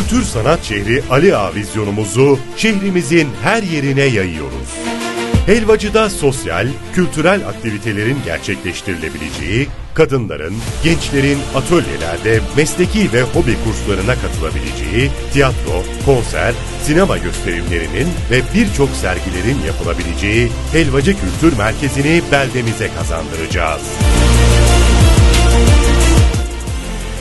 Kültür sanat şehri Ali Ağa vizyonumuzu şehrimizin her yerine yayıyoruz. Helvacı'da sosyal, kültürel aktivitelerin gerçekleştirilebileceği, kadınların, gençlerin atölyelerde mesleki ve hobi kurslarına katılabileceği, tiyatro, konser, sinema gösterimlerinin ve birçok sergilerin yapılabileceği Helvacı Kültür Merkezi'ni beldemize kazandıracağız.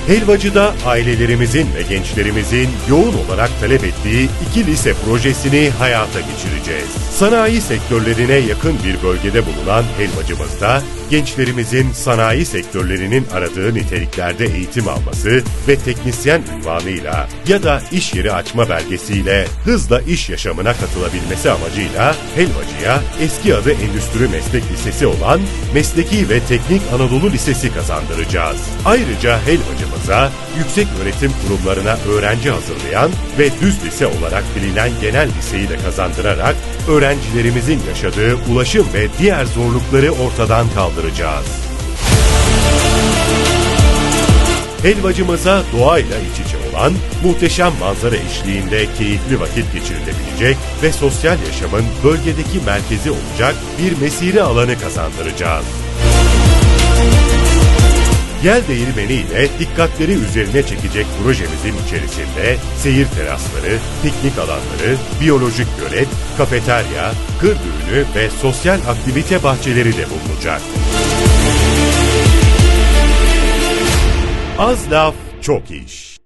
Helvacı'da ailelerimizin ve gençlerimizin yoğun olarak talep ettiği iki lise projesini hayata geçireceğiz. Sanayi sektörlerine yakın bir bölgede bulunan Helvacımızda gençlerimizin sanayi sektörlerinin aradığı niteliklerde eğitim alması ve teknisyen ünvanıyla ya da iş yeri açma belgesiyle hızla iş yaşamına katılabilmesi amacıyla Helvacı'ya eski adı Endüstri Meslek Lisesi olan Mesleki ve Teknik Anadolu Lisesi kazandıracağız. Ayrıca Helvacımıza yüksek öğretim kurumlarına öğrenci hazırlayan ve düz lise olarak bilinen genel liseyi de kazandırarak öğrencilerimizin yaşadığı ulaşım ve diğer zorlukları ortadan kaldıracağız. Helvacımıza doğayla iç içe olan, muhteşem manzara eşliğinde keyifli vakit geçirilebilecek ve sosyal yaşamın bölgedeki merkezi olacak bir mesire alanı kazandıracağız. Yel değirmeni ile dikkatleri üzerine çekecek projemizin içerisinde seyir terasları, piknik alanları, biyolojik gölet, kafeterya, kır düğünü ve sosyal aktivite bahçeleri de bulunacak. Az laf, çok iş.